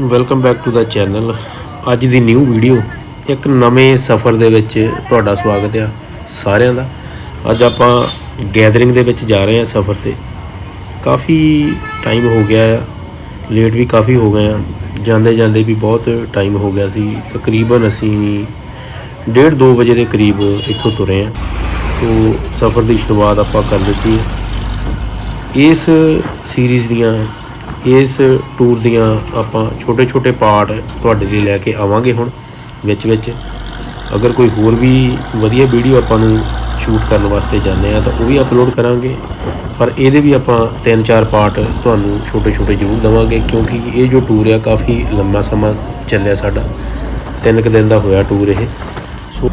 Welcome back to the channel ਅੱਜ ਦੀ new video ਇੱਕ ਨਵੇਂ ਸਫ਼ਰ ਦੇ ਵਿੱਚ ਤੁਹਾਡਾ ਸਵਾਗਤ ਆ ਸਾਰਿਆਂ ਦਾ। ਅੱਜ ਆਪਾਂ ਗੈਦਰਿੰਗ ਦੇ ਵਿੱਚ ਜਾ ਰਹੇ ਹਾਂ ਸਫ਼ਰ ਤੇ। ਕਾਫੀ ਟਾਈਮ ਹੋ ਗਿਆ ਆ ਲੇਟ ਵੀ ਕਾਫੀ ਹੋ ਗਏ ਆ। ਜਾਂਦੇ ਜਾਂਦੇ ਵੀ ਬਹੁਤ ਟਾਈਮ ਹੋ ਗਿਆ ਸੀ। ਤਕਰੀਬਨ ਅਸੀਂ 1:30 2 ਵਜੇ ਦੇ ਕਰੀਬ ਇੱਥੋਂ ਤੁਰੇ ਆ ਸੋ ਸਫ਼ਰ ਦੀ ਸ਼ੁਰੂਆਤ ਆਪਾਂ ਕਰ ਦਿੱਤੀ ਹੈ। ਇਸ ਸੀਰੀਜ਼ ਦੀਆਂ, ਇਸ ਟੂਰ ਦੀਆਂ ਆਪਾਂ ਛੋਟੇ-ਛੋਟੇ ਪਾਰਟ ਤੁਹਾਡੇ ਲਈ ਲੈ ਕੇ ਆਵਾਂਗੇ ਹੁਣ, ਵਿੱਚ ਵਿੱਚ। ਅਗਰ ਕੋਈ ਹੋਰ ਵੀ ਵਧੀਆ ਵੀਡੀਓ ਆਪਾਂ ਨੂੰ ਸ਼ੂਟ ਕਰਨ ਵਾਸਤੇ ਜਾਂਦੇ ਆ ਤਾਂ ਉਹ ਵੀ ਅਪਲੋਡ ਕਰਾਂਗੇ। ਪਰ ਇਹਦੇ ਵੀ ਆਪਾਂ ਤਿੰਨ ਚਾਰ ਪਾਰਟ ਤੁਹਾਨੂੰ ਛੋਟੇ-ਛੋਟੇ ਜ਼ਰੂਰ ਦਵਾਂਗੇ ਕਿਉਂਕਿ ਇਹ ਜੋ ਟੂਰ ਆ ਕਾਫੀ ਲੰਮਾ ਸਮਾਂ ਚੱਲਿਆ ਸਾਡਾ। ਤਿੰਨ ਕੁ ਦਿਨ ਦਾ ਹੋਇਆ ਟੂਰ ਇਹ। ਸੋ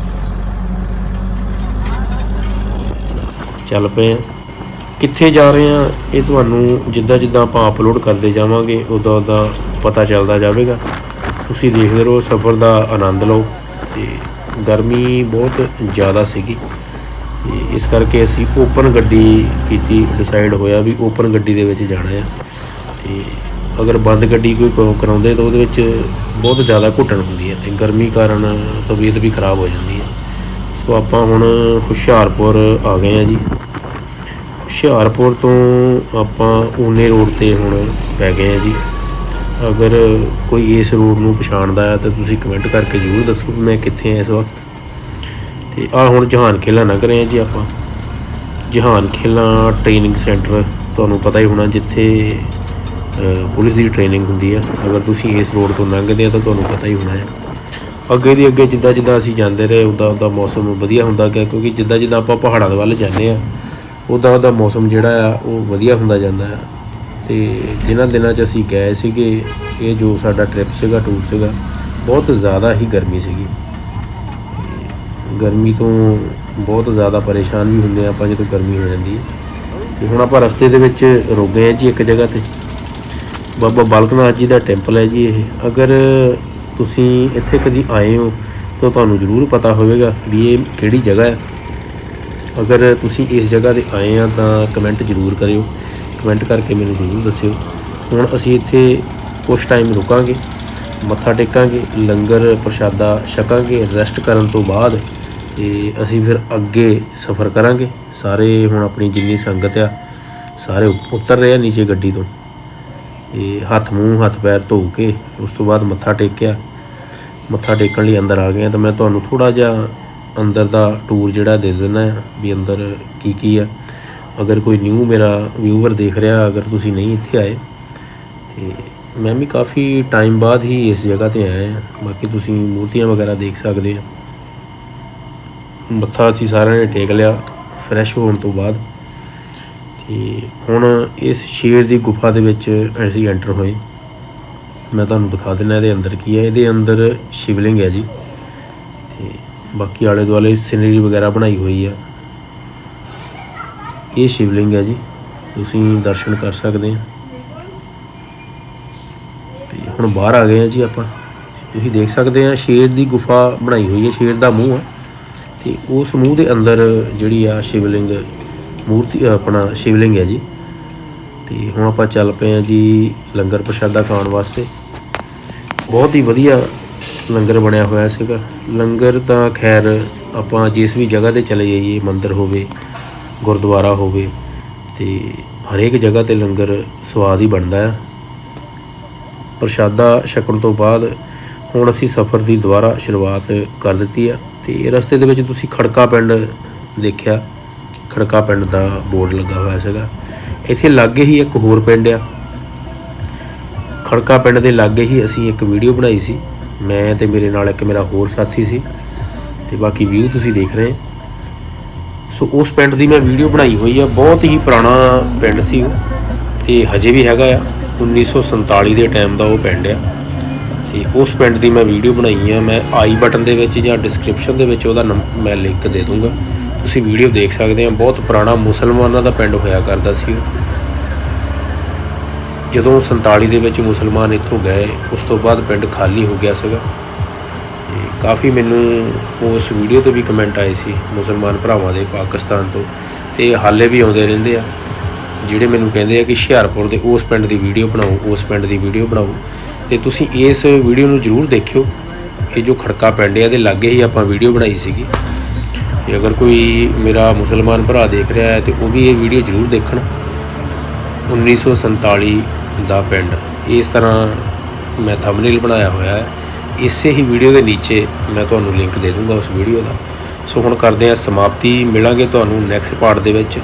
ਚੱਲ ਪਏ ਆ। ਕਿੱਥੇ ਜਾ ਰਹੇ ਆ, ਇਹ ਤੁਹਾਨੂੰ ਜਿੱਦਾਂ ਜਿੱਦਾਂ ਆਪਾਂ ਅਪਲੋਡ ਕਰਦੇ ਜਾਵਾਂਗੇ, ਉਦੋਂ ਉਦੋਂ ਪਤਾ ਚੱਲਦਾ ਜਾਵੇਗਾ। ਤੁਸੀਂ ਦੇਖਦੇ ਰਹੋ, ਸਫ਼ਰ ਦਾ ਆਨੰਦ ਲਓ। ਤੇ ਗਰਮੀ ਬਹੁਤ ਜ਼ਿਆਦਾ ਸੀਗੀ। ਤੇ ਇਸ ਕਰਕੇ ਅਸੀਂ ਓਪਨ ਗੱਡੀ ਕੀਤੀ ਡਿਸਾਈਡ ਹੋਇਆ ਵੀ ਓਪਨ ਗੱਡੀ ਦੇ ਵਿੱਚ ਜਾਣਾ ਆ। ਤੇ ਅਗਰ ਬੰਦ ਗੱਡੀ ਕੋਈ ਕਰੋ- ਕਰਾਉਂਦੇ ਤਾਂ ਉਹਦੇ ਵਿੱਚ ਬਹੁਤ ਜ਼ਿਆਦਾ ਘੁੱਟਣ ਹੁੰਦੀ ਹੈ ਤੇ ਗਰਮੀ ਕਾਰਨ ਤਬੀਅਤ ਵੀ ਖਰਾਬ ਹੋ ਜਾਂਦੀ ਹੈ ਸੋ ਆਪਾਂ ਹੁਣ ਹੁਸ਼ਿਆਰਪੁਰ ਆ ਗਏ ਆ ਜੀ। ਹੁਸ਼ਿਆਰਪੁਰ ਤੋਂ ਆਪਾਂ ਓਨੇ ਰੋਡ ਤੇ ਹੁਣ ਪੈ ਗਏ ਆ ਜੀ। ਅਗਰ ਕੋਈ ਇਸ ਰੋਡ ਨੂੰ ਪਛਾਣਦਾ ਹੈ ਤਾਂ ਤੁਸੀਂ ਕਮੈਂਟ ਕਰਕੇ ਜ਼ਰੂਰ ਦੱਸੋ ਮੈਂ ਕਿੱਥੇ ਆ ਇਸ ਵਕਤ। ਤੇ ਆ ਹੁਣ ਜਹਾਨ ਖੇਲਾ ਨਾ ਕਰੇ ਆ ਜੀ ਆਪਾਂ। ਜਹਾਨ ਖੇਲਾ ਟ੍ਰੇਨਿੰਗ ਸੈਂਟਰ ਤੁਹਾਨੂੰ ਪਤਾ ਹੀ ਹੋਣਾ ਜਿੱਥੇ ਪੁਲਿਸ ਦੀ ਟ੍ਰੇਨਿੰਗ ਹੁੰਦੀ ਹੈ ਅਗਰ ਤੁਸੀਂ ਇਸ ਰੋਡ ਤੋਂ ਲੰਘਦੇ ਆ ਤਾਂ ਤੁਹਾਨੂੰ ਪਤਾ ਹੀ ਹੋਣਾ ਹੈ। ਅੱਗੇ ਦੀ ਅੱਗੇ ਜਿੱਦਾਂ ਜਿੱਦਾਂ ਅਸੀਂ ਜਾਂਦੇ ਰਹੇ ਉਦਾਂ ਉਦਾਂ ਮੌਸਮ ਵਧੀਆ ਹੁੰਦਾ ਗਿਆ, ਕਿਉਂਕਿ ਜਿੱਦਾਂ ਜਿੱਦਾਂ ਆਪਾਂ ਪਹਾੜਾਂ ਦੇ ਵੱਲ ਜਾਂਦੇ ਆ ਉਦਾਂ ਉਹਦਾ ਮੌਸਮ ਜਿਹੜਾ ਆ, ਉਹ ਵਧੀਆ ਹੁੰਦਾ ਜਾਂਦਾ ਆ। ਤੇ ਜਿਨ੍ਹਾਂ ਦਿਨਾਂ 'ਚ ਅਸੀਂ ਗਏ ਸੀਗੇ, ਇਹ ਜੋ ਸਾਡਾ ਟ੍ਰਿਪ ਸੀਗਾ ਟੂਰ ਸੀਗਾ, ਬਹੁਤ ਜ਼ਿਆਦਾ ਹੀ ਗਰਮੀ ਸੀਗੀ। ਗਰਮੀ ਤੋਂ ਬਹੁਤ ਜ਼ਿਆਦਾ ਪਰੇਸ਼ਾਨ ਵੀ ਹੁੰਦੇ ਆ ਆਪਾਂ ਜਦੋਂ ਗਰਮੀ ਹੋ ਜਾਂਦੀ ਹੈ। ਤੇ ਹੁਣ ਆਪਾਂ ਰਸਤੇ ਦੇ ਵਿੱਚ ਰੁਕ ਗਏ ਹਾਂ ਜੀ ਇੱਕ ਜਗ੍ਹਾ ਤੇ। ਬਾਬਾ ਬਾਲਕ ਨਾਥ ਜੀ ਦਾ ਟੈਂਪਲ ਹੈ ਜੀ ਇਹ। ਅਗਰ ਤੁਸੀਂ ਇੱਥੇ ਕਦੀ ਆਏ ਹੋ, ਤਾਂ ਤੁਹਾਨੂੰ ਜ਼ਰੂਰ ਪਤਾ ਹੋਵੇਗਾ ਵੀ ਇਹ ਕਿਹੜੀ ਜਗ੍ਹਾ ਹੈ। ਅਗਰ ਤੁਸੀਂ ਇਸ ਜਗ੍ਹਾ ਤੇ ਆਏ ਆ ਤਾਂ ਕਮੈਂਟ ਜ਼ਰੂਰ ਕਰਿਓ। ਕਮੈਂਟ ਕਰਕੇ ਮੈਨੂੰ ਜ਼ਰੂਰ ਦੱਸਿਓ। ਹੁਣ ਅਸੀਂ ਇੱਥੇ ਕੁਝ ਟਾਈਮ ਰੁਕਾਂਗੇ, ਮੱਥਾ ਟੇਕਾਂਗੇ, ਲੰਗਰ ਪ੍ਰਸ਼ਾਦਾ ਛਕਾਂਗੇ ਰੈਸਟ ਕਰਨ ਤੋਂ ਬਾਅਦ ਤੇ ਅਸੀਂ ਫਿਰ ਅੱਗੇ ਸਫ਼ਰ ਕਰਾਂਗੇ। ਸਾਰੇ ਹੁਣ ਆਪਣੀ ਜਿੰਨੀ ਸੰਗਤ ਆ, ਸਾਰੇ ਉਤਰ ਰਹੇ ਆ ਨੀਚੇ ਗੱਡੀ ਤੋਂ। ਤੇ ਹੱਥ ਮੂੰਹ, ਹੱਥ ਪੈਰ ਧੋ ਕੇ ਉਸ ਤੋਂ ਬਾਅਦ ਮੱਥਾ ਟੇਕਿਆ। ਮੱਥਾ ਟੇਕਣ ਲਈ ਅੰਦਰ ਆ ਗਏ ਤਾਂ ਮੈਂ ਤੁਹਾਨੂੰ ਥੋੜਾ ਜਿਹਾ ਅੰਦਰ ਦਾ ਟੂਰ ਜਿਹੜਾ ਦੇ ਦਿੰਦਾ ਆ ਵੀ ਅੰਦਰ ਕੀ ਕੀ ਆ। ਅਗਰ ਕੋਈ ਨਿਊ ਮੇਰਾ ਵਿਊਵਰ ਦੇਖ ਰਿਹਾ, ਅਗਰ ਤੁਸੀਂ ਨਹੀਂ ਇੱਥੇ ਆਏ, ਤੇ ਮੈਂ ਵੀ ਕਾਫੀ ਟਾਈਮ ਬਾਅਦ ਹੀ ਇਸ ਜਗ੍ਹਾ ਤੇ ਆਇਆ ਬਾਕੀ ਤੁਸੀਂ ਮੂਰਤੀਆਂ ਵਗੈਰਾ ਦੇਖ ਸਕਦੇ ਆ। ਮੱਥਾ ਅਸੀਂ ਸਾਰਿਆਂ ਨੇ ਟੇਕ ਲਿਆ ਫਰੈਸ਼ ਹੋਣ ਤੋਂ ਬਾਅਦ। ਤੇ ਹੁਣ ਇਸ ਸ਼ੇਰ ਦੀ ਗੁਫਾ ਦੇ ਵਿੱਚ ਅਸੀਂ ਐਂਟਰ ਹੋਏ। ਮੈਂ ਤੁਹਾਨੂੰ ਦਿਖਾ ਦਿੰਦਾ ਇਹਦੇ ਅੰਦਰ ਕੀ ਹੈ। ਇਹਦੇ ਅੰਦਰ ਸ਼ਿਵਲਿੰਗ ਹੈ ਜੀ। ਬਾਕੀ ਆਲੇ ਦੁਆਲੇ ਸਿਨਰੀ ਵਗੈਰਾ ਬਣਾਈ ਹੋਈ ਆ। ਇਹ ਸ਼ਿਵਲਿੰਗ ਹੈ ਜੀ। ਤੁਸੀਂ ਦਰਸ਼ਨ ਕਰ ਸਕਦੇ ਆ। ਤੇ ਹੁਣ ਬਾਹਰ ਆ ਗਏ ਆ ਜੀ ਆਪਾਂ। ਤੁਸੀਂ ਦੇਖ ਸਕਦੇ ਆ, ਸ਼ੇਰ ਦੀ ਗੁਫਾ ਬਣਾਈ ਹੋਈ ਹੈ, ਸ਼ੇਰ ਦਾ ਮੂੰਹ ਆ। ਤੇ ਉਸ ਮੂੰਹ ਦੇ ਅੰਦਰ ਜਿਹੜੀ ਆ ਸ਼ਿਵਲਿੰਗ ਮੂਰਤੀ, ਆਪਣਾ ਸ਼ਿਵਲਿੰਗ ਹੈ ਜੀ। ਤੇ ਹੁਣ ਆਪਾਂ ਚੱਲ ਪਏ ਆ ਜੀ ਲੰਗਰ ਪ੍ਰਸ਼ਾਦਾ ਖਾਣ ਵਾਸਤੇ। ਬਹੁਤ ਹੀ ਵਧੀਆ ਲੰਗਰ ਬਣਿਆ ਹੋਇਆ ਸੀਗਾ। ਲੰਗਰ ਤਾਂ ਖੈਰ ਆਪਾਂ ਜਿਸ ਵੀ ਜਗ੍ਹਾ ਤੇ ਚਲੇ ਜਾਈਏ, ਮੰਦਿਰ ਹੋਵੇ, ਗੁਰਦੁਆਰਾ ਹੋਵੇ, ਤੇ ਹਰੇਕ ਜਗ੍ਹਾ ਤੇ ਲੰਗਰ ਸਵਾਦ ਹੀ ਬਣਦਾ ਆ ਪ੍ਰਸ਼ਾਦਾ ਛਕਣ ਤੋਂ ਬਾਅਦ ਹੁਣ ਅਸੀਂ ਸਫ਼ਰ ਦੀ ਦੁਬਾਰਾ ਸ਼ੁਰੂਆਤ ਕਰ ਦਿੱਤੀ ਆ ਤੇ ਰਸਤੇ ਦੇ ਵਿੱਚ ਤੁਸੀਂ ਖੜਕਾ ਪਿੰਡ ਦੇਖਿਆ। ਖੜਕਾ ਪਿੰਡ ਦਾ ਬੋਰਡ ਲੱਗਾ ਹੋਇਆ ਸੀਗਾ। ਇੱਥੇ ਲਾਗੇ ਹੀ ਇੱਕ ਹੋਰ ਪਿੰਡ ਆ। ਖੜਕਾ ਪਿੰਡ ਦੇ ਲਾਗੇ ਹੀ ਅਸੀਂ ਇੱਕ ਵੀਡੀਓ ਬਣਾਈ ਸੀ। ਮੈਂ ਤੇ ਮੇਰੇ ਨਾਲ ਇੱਕ ਮੇਰਾ ਹੋਰ ਸਾਥੀ ਸੀ ਤੇ ਬਾਕੀ ਵਿਊ ਤੁਸੀਂ ਦੇਖ ਰਹੇ। ਸੋ ਉਸ ਪਿੰਡ ਦੀ ਮੈਂ ਵੀਡੀਓ ਬਣਾਈ ਹੋਈ ਆ, ਬਹੁਤ ਹੀ ਪੁਰਾਣਾ ਪਿੰਡ ਸੀ ਉਹ ਤੇ ਹਜੇ ਵੀ ਹੈਗਾ ਆ। 1947 ਦੇ ਟਾਈਮ ਦਾ ਉਹ ਪਿੰਡ ਆ। ਤੇ ਉਸ ਪਿੰਡ ਦੀ ਮੈਂ ਵੀਡੀਓ ਬਣਾਈ ਆ, ਮੈਂ ਆਈ ਬਟਨ ਦੇ ਵਿੱਚ ਜਾਂ ਡਿਸਕ੍ਰਿਪਸ਼ਨ ਦੇ ਵਿੱਚ ਉਹਦਾ ਨੰਬ- ਮੈਂ ਲਿੰਕ ਦੇ ਦੂੰਗਾ। ਤੁਸੀਂ ਵੀਡੀਓ ਦੇਖ ਸਕਦੇ ਆ, ਬਹੁਤ ਪੁਰਾਣਾ ਮੁਸਲਮਾਨਾਂ ਦਾ ਪਿੰਡ ਹੋਇਆ ਕਰਦਾ ਸੀ ਉਹ। ਜਦੋਂ 47 ਦੇ ਵਿੱਚ ਮੁਸਲਮਾਨ ਇੱਥੋਂ ਗਏ, ਉਸ ਤੋਂ ਬਾਅਦ ਪਿੰਡ ਖਾਲੀ ਹੋ ਗਿਆ ਸੀਗਾ। ਤੇ ਕਾਫੀ ਮੈਨੂੰ ਉਸ ਵੀਡੀਓ ਤੇ ਵੀ ਕਮੈਂਟ ਆਏ ਸੀ, ਮੁਸਲਮਾਨ ਭਰਾਵਾਂ ਦੇ ਪਾਕਿਸਤਾਨ ਤੋਂ। ਤੇ ਹਾਲੇ ਵੀ ਆਉਂਦੇ ਰਹਿੰਦੇ ਆ, ਜਿਹੜੇ ਮੈਨੂੰ ਕਹਿੰਦੇ ਆ ਕਿ ਹੁਸ਼ਿਆਰਪੁਰ ਦੇ ਉਸ ਪਿੰਡ ਦੀ ਵੀਡੀਓ ਬਣਾਓ, ਉਸ ਪਿੰਡ ਦੀ ਵੀਡੀਓ ਬਣਾਓ। ਤੇ ਤੁਸੀਂ ਇਸ ਵੀਡੀਓ ਨੂੰ ਜ਼ਰੂਰ ਦੇਖਿਓ। ਇਹ ਜੋ ਖੜਕਾ ਪਿੰਡ ਹੈ ਇਹਦੇ ਲਾਗੇ ਹੀ ਆਪਾਂ ਵੀਡੀਓ ਬਣਾਈ ਸੀਗੀ। ਤੇ ਅਗਰ ਕੋਈ ਮੇਰਾ ਮੁਸਲਮਾਨ ਭਰਾ ਦੇਖ ਰਿਹਾ ਹੈ, ਤੇ ਉਹ ਵੀ ਇਹ ਵੀਡੀਓ ਜ਼ਰੂਰ ਦੇਖਣ। 1947 ਦਾ ਪਿੰਡ। ਇਸ ਤਰ੍ਹਾਂ ਮੈਂ ਥੰਬਨੇਲ ਬਣਾਇਆ ਹੋਇਆ ਹੈ। ਇਸੇ ਹੀ ਵੀਡੀਓ ਦੇ ਨੀਚੇ ਮੈਂ ਤੁਹਾਨੂੰ ਲਿੰਕ ਦੇ ਦੂੰਗਾ ਉਸ ਵੀਡੀਓ ਦਾ। ਸੋ ਹੁਣ ਕਰਦੇ ਹਾਂ ਸਮਾਪਤੀ। ਮਿਲਾਂਗੇ ਤੁਹਾਨੂੰ ਨੈਕਸਟ ਪਾਰਟ ਦੇ ਵਿੱਚ।